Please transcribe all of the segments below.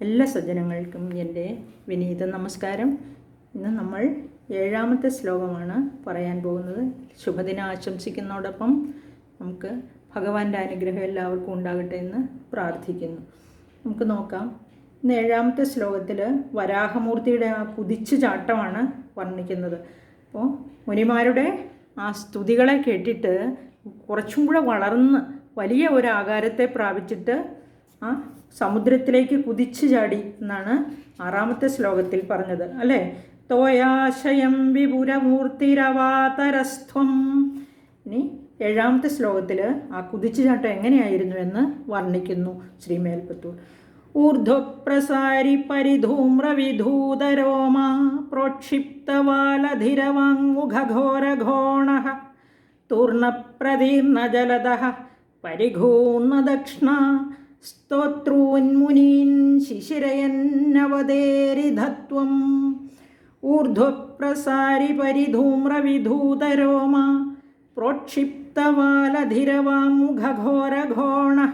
എല്ലാ സജ്ജനങ്ങൾക്കും എന്റെ വിനീത നമസ്കാരം. ഇന്ന് നമ്മൾ ഏഴാമത്തെ ശ്ലോകമാണ് പറയാൻ പോകുന്നത്. ശുഭദിനം ആശംസിക്കുന്നതോടൊപ്പം നമുക്ക് ഭഗവാന്റെ അനുഗ്രഹം എല്ലാവർക്കും ഉണ്ടാകട്ടെ എന്ന് പ്രാർത്ഥിക്കുന്നു. നമുക്ക് നോക്കാം. ഇന്ന് ഏഴാമത്തെ ശ്ലോകത്തിൽ വരാഹമൂർത്തിയുടെ ആ കുതിച്ചു ചാട്ടമാണ് വർണിക്കുന്നത്. അപ്പോൾ മുനിമാരുടെ ആ സ്തുതികളെ കേട്ടിട്ട് കുറച്ചും കൂടെ വളർന്ന് വലിയ ഒരു ആകാരത്തെ പ്രാപിച്ചിട്ട് ആ സമുദ്രത്തിലേക്ക് കുതിച്ചു ചാടി എന്നാണ് ആറാമത്തെ ശ്ലോകത്തിൽ പറഞ്ഞത് അല്ലേ? തോയാശയം വിപുരമൂർത്തിരവാതരസ്ഥം ഇനി ഏഴാമത്തെ ശ്ലോകത്തിൽ ആ കുതിച്ചു ചാട്ടം എങ്ങനെയായിരുന്നു എന്ന് വർണിക്കുന്നു ശ്രീ മേൽപ്പത്തൂർ ഊർധ്വപ്രസാരി പരിധൂമ്രവിധൂതരോമ പ്രോക്ഷിപ്തവാലധിരവാങ്മുഖഘോരഘോണ തൂർണപ്രതീർണജലദ പരിഘൂർണദക്ഷ്ണ സ്തോത്രൂന്മുനീൻ ശിശിരയന്നവതേരിധത്വം. ഊർധ്വപ്രസാരി പരിധൂമ്രവിധൂതരോമ പ്രോക്ഷിപ്തവാലധിരവാമുഖഘോരഘോണ.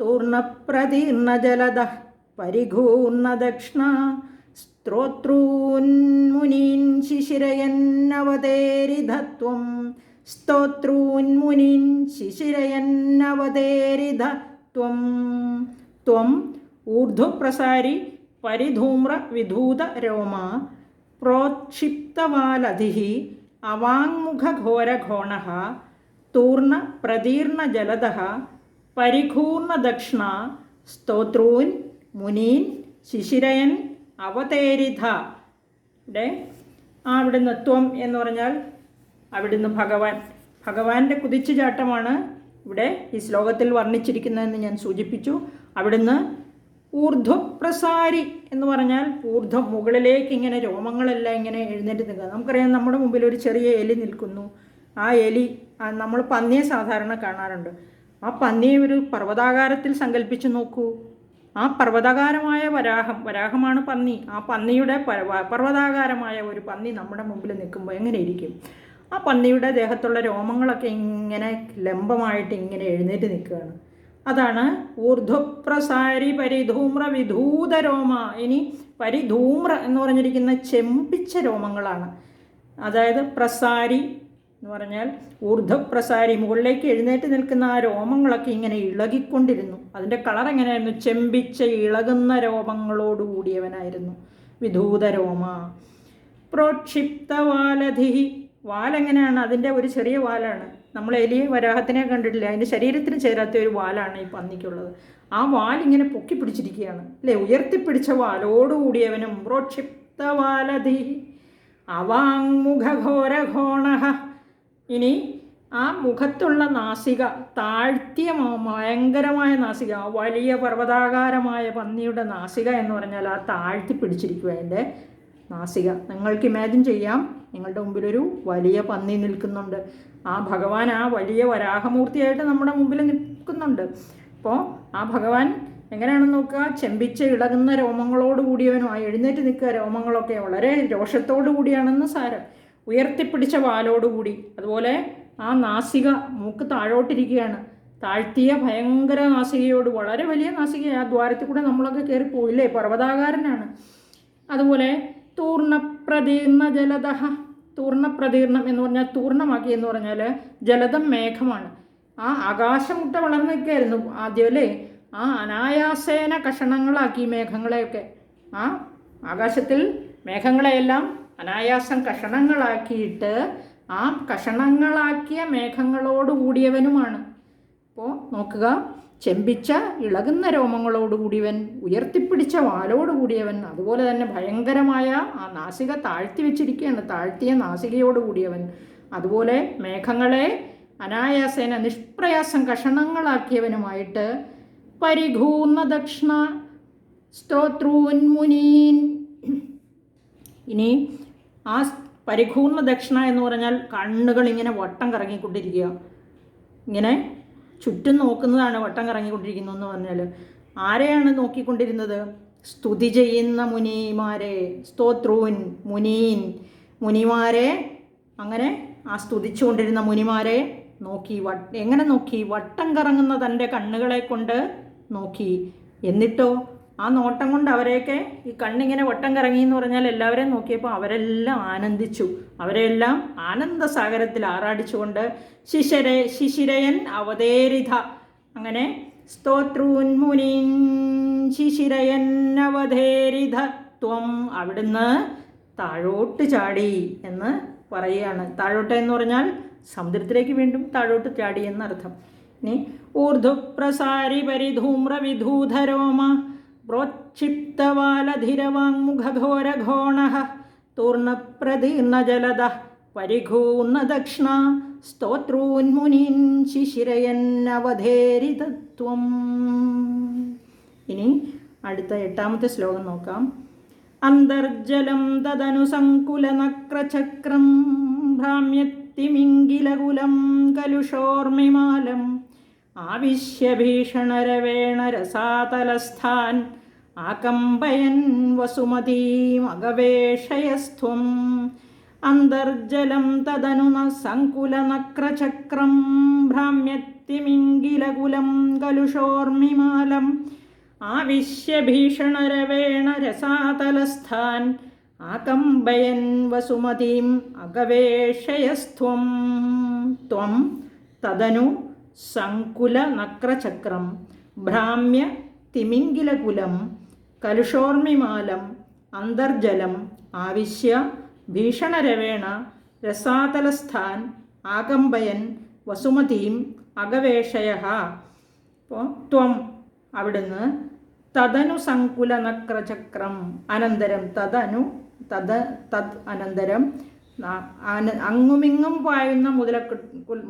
തൂർണപ്രതീർണജലദ പരിഘൂർണദക്ഷ്ണ. സ്ത്രോത്രൂന്മുനീൻ ശിശിരയന്നവതേരിധത്വം. സ്തോത്രൂന്മുനീൻ ശിശിരയന്നവതേരിധ ത്വം. ത്വം. ഊർധ്വപ്രസാരി പരിധൂമ്ര വിധൂത രോമ. പ്രോക്ഷിപ്തവാലധി അവാങ്മുഖോരഘോണ തൂർണ പ്രതീർണ ജലദ. പരിഘൂർണദക്ഷ്ണ സ്തോത്രൂൻ മുനീൻ ശിശിരയൻ അവതേരിധ. ഇവിടെ അവിടുന്ന് ത്വം എന്ന് പറഞ്ഞാൽ അവിടുന്ന് ഭഗവാൻ. ഭഗവാന്റെ കുതിച്ചുചാട്ടമാണ് ഇവിടെ ഈ ശ്ലോകത്തിൽ വർണിച്ചിരിക്കുന്നതെന്ന് ഞാൻ സൂചിപ്പിച്ചു. അവിടുന്ന് ഊർധ്വപ്രസാരി എന്ന് പറഞ്ഞാൽ ഊർധ്വം മുകളിലേക്ക് ഇങ്ങനെ രോമങ്ങളെല്ലാം ഇങ്ങനെ എഴുന്നേറ്റ് നിൽക്കുക. നമുക്കറിയാം നമ്മുടെ മുമ്പിൽ ഒരു ചെറിയ എലി നിൽക്കുന്നു. ആ എലി നമ്മൾ പന്നിയെ സാധാരണ കാണാറുണ്ട്. ആ പന്നിയെ ഒരു പർവതാകാരത്തിൽ സങ്കല്പിച്ച് നോക്കൂ. ആ പർവതാകാരമായ വരാഹം വരാഹമാണ് പന്നി. ആ പന്നിയുടെ പർവതാകാരമായ ഒരു പന്നി നമ്മുടെ മുമ്പിൽ നിൽക്കുമ്പോൾ എങ്ങനെ ഇരിക്കും? ആ പന്നിയുടെ ദേഹത്തുള്ള രോമങ്ങളൊക്കെ ഇങ്ങനെ ലംബമായിട്ട് ഇങ്ങനെ എഴുന്നേറ്റ് നിൽക്കുകയാണ്. അതാണ് ഊർധ്വപ്രസാരി പരിധൂമ്ര വിധൂത രോമ. ഇനി പരിധൂമ്ര എന്ന് പറഞ്ഞിരിക്കുന്ന ചെമ്പിച്ച രോമങ്ങളാണ്. അതായത് പ്രസാരി എന്ന് പറഞ്ഞാൽ ഊർധ്വപ്രസാരി മുകളിലേക്ക് എഴുന്നേറ്റ് നിൽക്കുന്ന ആ രോമങ്ങളൊക്കെ ഇങ്ങനെ ഇളകിക്കൊണ്ടിരുന്നു. അതിന്റെ കളർ എങ്ങനെയായിരുന്നു? ചെമ്പിച്ച ഇളകുന്ന രോമങ്ങളോടുകൂടിയവനായിരുന്നു വിധൂത രോമ. പ്രോക്ഷിപ്തവാലധി വാലെങ്ങനെയാണ്? അതിന്റെ ഒരു ചെറിയ വാലാണ്. നമ്മൾ എലിയ വരാഹത്തിനെ കണ്ടിട്ടില്ല? അതിന്റെ ശരീരത്തിന് ചേരാത്ത ഒരു വാലാണ് ഈ പന്നിക്കുള്ളത്. ആ വാൽ ഇങ്ങനെ പൊക്കി പിടിച്ചിരിക്കുകയാണ്. അല്ലേ? ഉയർത്തിപ്പിടിച്ച വാലോടുകൂടിയവനും പ്രോക്ഷിപ്തവാലധി അവാങ്മുഖഘോരഘോണ ഇനി ആ മുഖത്തുള്ള നാസിക താഴ്ത്തിയ ഭയങ്കരമായ നാസിക വലിയ പർവതാകാരമായ പന്നിയുടെ നാസിക എന്ന് പറഞ്ഞാൽ ആ താഴ്ത്തി പിടിച്ചിരിക്കുക അതിന്റെ നാസിക നിങ്ങൾക്ക് ഇമാജിൻ ചെയ്യാം. നിങ്ങളുടെ മുമ്പിലൊരു വലിയ പന്നി നിൽക്കുന്നുണ്ട്. ആ ഭഗവാൻ ആ വലിയ വരാഹമൂർത്തിയായിട്ട് നമ്മുടെ മുമ്പിൽ നിൽക്കുന്നുണ്ട്. അപ്പോൾ ആ ഭഗവാൻ എങ്ങനെയാണെന്ന് നോക്കുക? ചെമ്പിച്ച് ഇളകുന്ന രോമങ്ങളോട് ആ എഴുന്നേറ്റ് നിൽക്കുക രോമങ്ങളൊക്കെ വളരെ രോഷത്തോടു കൂടിയാണെന്ന് സാരം. ഉയർത്തിപ്പിടിച്ച വാലോടുകൂടി അതുപോലെ ആ നാസിക മൂക്ക് താഴോട്ടിരിക്കുകയാണ്. താഴ്ത്തിയ ഭയങ്കര നാസികയോട് വളരെ വലിയ നാസികയാണ് ആ ദ്വാരത്തിൽ കൂടെ നമ്മളൊക്കെ കയറിപ്പോയില്ലേ? പർവതാകാരനാണ്. അതുപോലെ തൂർണപ്രതീർണ ജലദ തൂർണപ്രതീർണം എന്ന് പറഞ്ഞാൽ തൂർണമാക്കി എന്ന് പറഞ്ഞാൽ ജലദം മേഘമാണ്. ആ ആകാശമുട്ട വളർന്നു നിൽക്കുകയായിരുന്നു ആദ്യം അല്ലേ? ആ അനായാസേന കഷണങ്ങളാക്കി മേഘങ്ങളെയൊക്കെ. ആ ആകാശത്തിൽ മേഘങ്ങളെയെല്ലാം അനായാസം കഷണങ്ങളാക്കിയിട്ട് ആ കഷണങ്ങളാക്കിയ മേഘങ്ങളോട് കൂടിയവനുമാണ് അപ്പോൾ നോക്കുക. ചെമ്പിച്ച ഇളകുന്ന രോമങ്ങളോടുകൂടിയവൻ ഉയർത്തിപ്പിടിച്ച വാലോടുകൂടിയവൻ അതുപോലെ തന്നെ ഭയങ്കരമായ ആ നാസിക താഴ്ത്തി വെച്ചിരിക്കുകയാണ്. താഴ്ത്തിയ നാസികയോടുകൂടിയവൻ. അതുപോലെ മേഘങ്ങളെ അനായാസേന നിഷ്പ്രയാസം കഷണങ്ങളാക്കിയവനുമായിട്ട് പരിഘൂർണ ദക്ഷിണ സ്തോത്രൂന്മുനീൻ ഇനി ആ പരിഘൂർണ ദക്ഷിണ എന്ന് പറഞ്ഞാൽ കണ്ണുകൾ ഇങ്ങനെ വട്ടം കറങ്ങിക്കൊണ്ടിരിക്കുക. ഇങ്ങനെ ചുറ്റും നോക്കുന്നതാണ് വട്ടം കറങ്ങിക്കൊണ്ടിരിക്കുന്നു എന്ന് പറഞ്ഞാൽ. ആരെയാണ് നോക്കിക്കൊണ്ടിരുന്നത്? സ്തുതി ചെയ്യുന്ന മുനിമാരെ സ്തോത്രൂൻ മുനീൻ മുനിമാരെ അങ്ങനെ ആ സ്തുതിച്ചുകൊണ്ടിരുന്ന മുനിമാരെ നോക്കി വ എങ്ങനെ നോക്കി? വട്ടം കറങ്ങുന്ന തന്റെ കണ്ണുകളെ കൊണ്ട് നോക്കി. എന്നിട്ടോ ആ നോട്ടം കൊണ്ട് അവരെയൊക്കെ ഈ കണ്ണിങ്ങനെ വട്ടം കറങ്ങി എന്ന് പറഞ്ഞാൽ എല്ലാവരെയും നോക്കിയപ്പോൾ അവരെല്ലാം ആനന്ദിച്ചു. അവരെല്ലാം ആനന്ദസാഗരത്തിൽ ആറാടിച്ചുകൊണ്ട് ശിശിര ശിശിരയൻ അവതേരിത. അങ്ങനെ സ്തോത്രൂൻ മുനീൻ ശിശിരയൻ അവതേരിത. ത്വം അവിടുന്ന് താഴോട്ട് ചാടി എന്ന് പറയുകയാണ്. താഴോട്ട് എന്ന് പറഞ്ഞാൽ സമുദ്രത്തിലേക്ക് വീണ്ടും താഴോട്ട് ചാടി എന്നർത്ഥം. ഇനി ഊർധ്വപ്രസാരി പരിധൂമ്രവിധൂധരോമ തൂർണപ്രതീർണജലദ പരിഘൂർണ ദക്ഷിണ സ്തോത്രൂന്മുനീൻ ശിശിരയന്നവധേരിതത്വം ഇനി അടുത്ത എട്ടാമത്തെ ശ്ലോകം നോക്കാം. അന്തർജലം തദനുസങ്കുലനക്രചക്രം ഭ്രാമ്യത്തിമിംഗിലകുലം കലുഷോർമിമാലം. ആവിശ്യഭീഷണരവേണ രസാതലസ്ഥാൻ. ആകമ്പയൻ വസുമതീമഗവേഷയസ്ത്വം അന്തർജലം തദനുന സങ്കുലനക്രചക്രം. ഭ്രാമ്യത്തിമിംഗിലകുലം കലുഷോർമിമാലം. ആവിശ്യഭീഷണരവേണ രസാതലസ്ഥാൻ. ആകമ്പയൻ വസുമതീം അഗവേഷയസ്ത്വം ത്വം തദനു സങ്കുലനക്രചക്രം ഭ്രാമ്യ തിമിംഗിലകുലം കലുഷോർമിമാലം അന്തർജലം ആവിശ്യ ഭീഷണരവേണ രസാതലസ്ഥാൻ ആകമ്പയൻ വസുമതീം അകവേഷയ ത്വം അവിടുന്ന് തദനു സങ്കുലനക്രചക്രം അനന്തരം തദനു തദ തത് അനന്തരം അങ്ങുമിങ്ങും പായുന്ന മുതലക്കു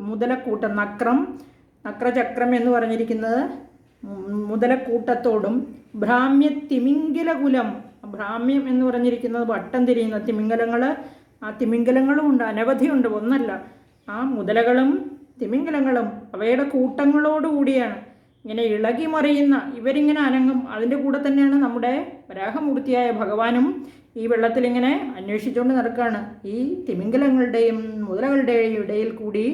മുതലക്കൂട്ട നക്രം നക്രചക്രം എന്ന് പറഞ്ഞിരിക്കുന്നത് മുതലക്കൂട്ടത്തോടും ഭ്രാമ്യ തിമിംഗലകുലം ഭ്രാമ്യം എന്ന് പറഞ്ഞിരിക്കുന്നത് വട്ടം തിരിയുന്ന തിമിംഗലങ്ങൾ ആ തിമിംഗലങ്ങളും ഉണ്ട് അനവധിയുണ്ട് ഒന്നല്ല ആ മുതലകളും തിമിംഗലങ്ങളും അവയുടെ കൂട്ടങ്ങളോടുകൂടിയാണ് ഇങ്ങനെ ഇളകി മറിയുന്ന ഇവരിങ്ങനെ അനങ്ങും. അതിന്റെ കൂടെ തന്നെയാണ് നമ്മുടെ വരാഹമൂർത്തിയായ ഭഗവാനും ഈ വെള്ളത്തിലിങ്ങനെ അന്വേഷിച്ചുകൊണ്ട് നടക്കുകയാണ് ഈ തിമിംഗലങ്ങളുടെയും മുതലകളുടെയും ഇടയിൽ കൂടി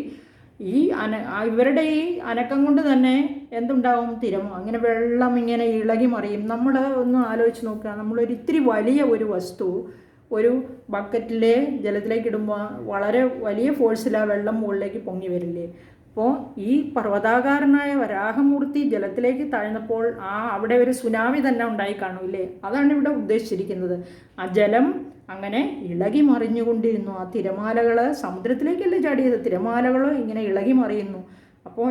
ഈ അന ഇവരുടെ ഈ അനക്കം കൊണ്ട് തന്നെ എന്തുണ്ടാവും? തിരമോ. അങ്ങനെ വെള്ളം ഇങ്ങനെ ഇളകി മറിയും. നമ്മൾ ഒന്ന് ആലോചിച്ച് നോക്കുക. നമ്മളൊരു ഇത്തിരി വലിയ ഒരു വസ്തു ഒരു ബക്കറ്റിലെ ജലത്തിലേക്ക് ഇടുമ്പോൾ വളരെ വലിയ ഫോഴ്സിലാണ് വെള്ളം മുകളിലേക്ക് പൊങ്ങി വരില്ലേ? അപ്പോൾ ഈ പർവതാകാരനായ വരാഹമൂർത്തി ജലത്തിലേക്ക് താഴ്ന്നപ്പോൾ ആ അവിടെ ഒരു സുനാമി തന്നെ ഉണ്ടായി കാണൂല്ലേ അതാണ് ഇവിടെ ഉദ്ദേശിച്ചിരിക്കുന്നത്. ആ ജലം അങ്ങനെ ഇളകി മറിഞ്ഞുകൊണ്ടിരുന്നു. ആ തിരമാലകൾ സമുദ്രത്തിലേക്കല്ലേ ചാടിയത്? തിരമാലകൾ ഇങ്ങനെ ഇളകി മറിയുന്നു. അപ്പോൾ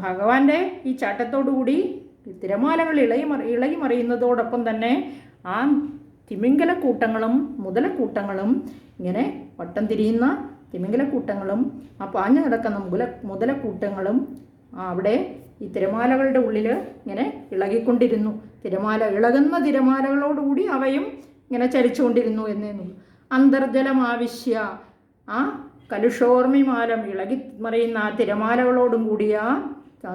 ഭഗവാന്റെ ഈ ചാട്ടത്തോടുകൂടി തിരമാലകൾ ഇളകി മറി ഇളകി മറിയുന്നതോടൊപ്പം തന്നെ ആ തിമിംഗലക്കൂട്ടങ്ങളും മുതലക്കൂട്ടങ്ങളും ഇങ്ങനെ വട്ടം തിരിയുന്ന തിമിംഗലക്കൂട്ടങ്ങളും ആ പാഞ്ഞു നടക്കുന്ന മുതല കൂട്ടങ്ങളും അവിടെ ഈ തിരമാലകളുടെ ഉള്ളിൽ ഇങ്ങനെ ഇളകിക്കൊണ്ടിരുന്നു. തിരമാല ഇളകുന്ന തിരമാലകളോടുകൂടി അവയും ഇങ്ങനെ ചലിച്ചുകൊണ്ടിരുന്നു എന്നേന്നു അന്തർജലം ആവശ്യ ആ കലുഷോർമിമാലം ഇളകി മറിയുന്ന ആ തിരമാലകളോടും കൂടിയ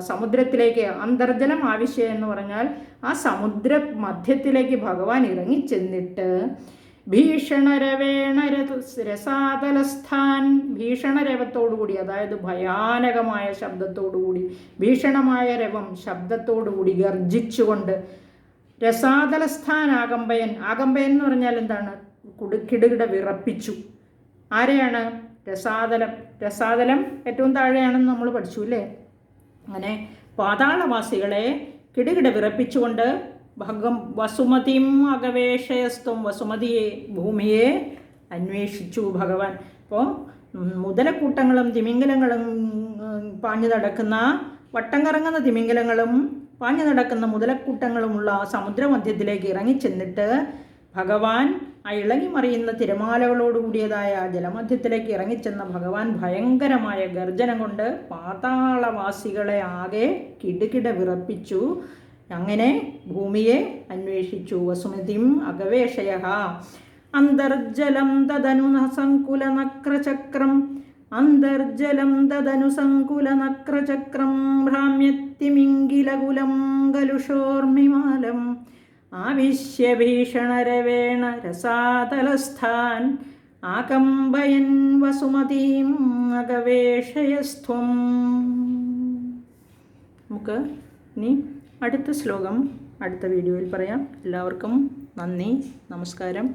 സമുദ്രത്തിലേക്ക് അന്തർജലം ആവശ്യ എന്ന് പറഞ്ഞാൽ ആ സമുദ്ര മധ്യത്തിലേക്ക് ഭഗവാൻ ഇറങ്ങിച്ചെന്നിട്ട് ഭീഷണരവേണ രസാതലസ്ഥാൻ. ഭീഷണരവത്തോടുകൂടി അതായത് ഭയാനകമായ ശബ്ദത്തോടുകൂടി ഭീഷണമായ രവം ശബ്ദത്തോടുകൂടി ഗർജിച്ചുകൊണ്ട് രസാതലസ്ഥാൻ ആകമ്പയൻ. ആകമ്പയൻ എന്ന് പറഞ്ഞാൽ എന്താണ്? കുടുക്കിടുകിട വിറപ്പിച്ചു. ആരെയാണ്? രസാതലം. രസാതലം ഏറ്റവും താഴെയാണെന്ന് നമ്മൾ പഠിച്ചു അല്ലേ? അങ്ങനെ പാതാളവാസികളെ കിടുകിട വിറപ്പിച്ചുകൊണ്ട് ഭഗം വസുമതിം അഗവേഷയസ്ത്വം വസുമതിയെ ഭൂമിയെ അന്വേഷിച്ചു ഭഗവാൻ. അപ്പോൾ മുതലക്കൂട്ടങ്ങളും തിമിംഗലങ്ങളും പാഞ്ഞു നടക്കുന്ന വട്ടം കറങ്ങുന്ന തിമിംഗലങ്ങളും പാഞ്ഞു നടക്കുന്ന മുതലക്കൂട്ടങ്ങളുമുള്ള സമുദ്രമധ്യത്തിലേക്ക് ഇറങ്ങിച്ചെന്നിട്ട് ഭഗവാൻ ആ ഇളകിമറിയുന്ന തിരമാലകളോടുകൂടിയതായ ജലമധ്യത്തിലേക്ക് ഇറങ്ങിച്ചെന്ന ഭഗവാൻ ഭയങ്കരമായ ഗർജനം കൊണ്ട് പാതാളവാസികളെ ആകെ കിടുകിട വിറപ്പിച്ചു. അങ്ങനെ ഭൂമിയെ അന്വേഷിച്ചു. വസുമതിം അഗവേഷയ അന്തർജലം തദനു സങ്കുലനക്രചക്രം അന്തർജലം തദനു സങ്കുലനക്രചക്രം ഭ്രാമ്യത്തിമിംഗിലകുലം കലുഷോർമിമാലം. ആവിശ്യഭീഷണരവേണ രസാതലസ്ഥാൻ. ആകമ്പയൻ വസുമതീം അഗവേഷയസ്ത്വം. നമുക്ക് ഇനി അടുത്ത ശ്ലോകം അടുത്ത വീഡിയോയിൽ പറയാം. എല്ലാവർക്കും നന്ദി നമസ്കാരം.